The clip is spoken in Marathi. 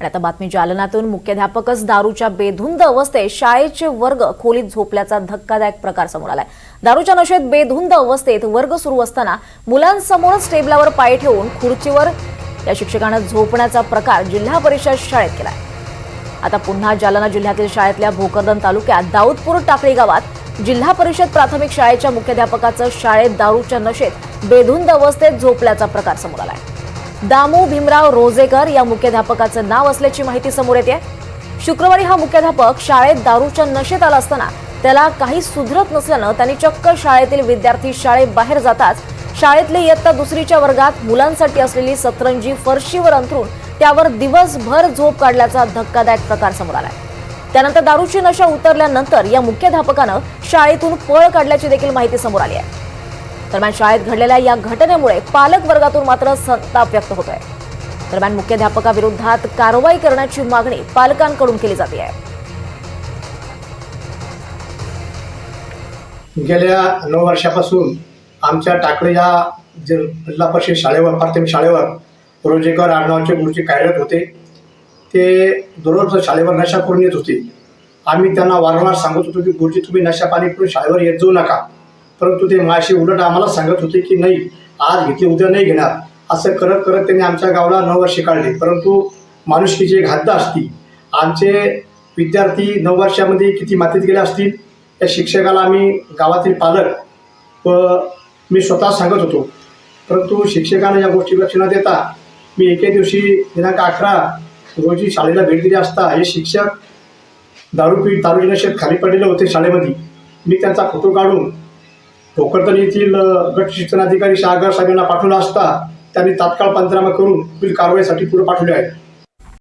आणि आता बातमी जालनातून मुख्याध्यापकच दारूच्या बेधुंद अवस्थेत शाळेचे वर्ग खोलीत झोपल्याचा धक्कादायक प्रकार समोर आलाय. दारूच्या नशेत बेधुंद अवस्थेत वर्ग सुरू असताना मुलांसमोरच टेबलावर पाय ठेवून खुर्चीवर या शिक्षकानं झोपण्याचा प्रकार जिल्हा परिषद शाळेत केलाय. आता पुन्हा जालना जिल्ह्यातील शाळेतल्या भोकरदन तालुक्यात दाऊदपूर टाकळी गावात जिल्हा परिषद प्राथमिक शाळेच्या मुख्याध्यापकाचं शाळेत दारूच्या नशेत बेधुंद अवस्थेत झोपल्याचा प्रकार समोर आलाय. दामू भीमराव रोजेकर या मुख्याध्यापकाचं नाव असल्याची माहिती समोर येते. शुक्रवारी हा मुख्याध्यापक शाळेत दारूच्या नशेत आला असताना त्याला काही सुधरत नसल्यानं त्यांनी चक्क शाळेतील विद्यार्थी शाळेबाहेर जाताच शाळेतले इयत्ता दुसरीच्या वर्गात मुलांसाठी असलेली सतरंजी फरशीवर अंथरून त्यावर दिवसभर झोप काढल्याचा धक्कादायक प्रकार समोर आलाय. त्यानंतर दारूची नशा उतरल्यानंतर या मुख्याध्यापकानं शाळेतून पळ काढल्याची देखील माहिती समोर आली आहे. दरम्यान शाळेत घडलेल्या या घटनेमुळे पालक वर्गातून मात्र संताप व्यक्त होतोय. दरम्यान मुख्याध्यापकाविरोधात कारवाई करण्याची मागणी पालकांकडून केली जाते. आहे गेल्या नऊ वर्षापासून आमच्या टाकळी या जे जिल्हा परिषद शाळेवर प्राथमिक शाळेवर रोजेकर आडनावाचे गुरुजी कार्यरत होते. ते दररोज शाळेवर नशा करून येत होते. आम्ही त्यांना वारंवार सांगत होतो की गुरुजी तुम्ही नशा पाणी करून शाळेवर येत जाऊ नका. परंतु ते माशी उलट आम्हाला सांगत होते की नाही आज घेतले उद्या नाही घेणार. असं करत करत त्यांनी आमच्या गावाला नऊ वर्षे काढले. परंतु माणुसकीची एक हद्द असती आमचे विद्यार्थी नऊ वर्षामध्ये किती मातीत गेले असतील त्या शिक्षकाला आम्ही गावातील पालक व मी स्वतः सांगत होतो. परंतु शिक्षकानं या गोष्टी लक्ष न देता मी एके दिवशी दिनांक अकरा रोजी शाळेला भेट दिली असता हे शिक्षक दारू पी दारू नशेत खाली पडलेले होते शाळेमध्ये. मी त्यांचा फोटो काढून भोकरदन येथील अ, गट शिक्षणाधिकारी शाहगर साहेबांना पाठवला असता त्यांनी तात्काळ पंचनामा करून पुढील कारवाईसाठी पुढे पाठवले आहे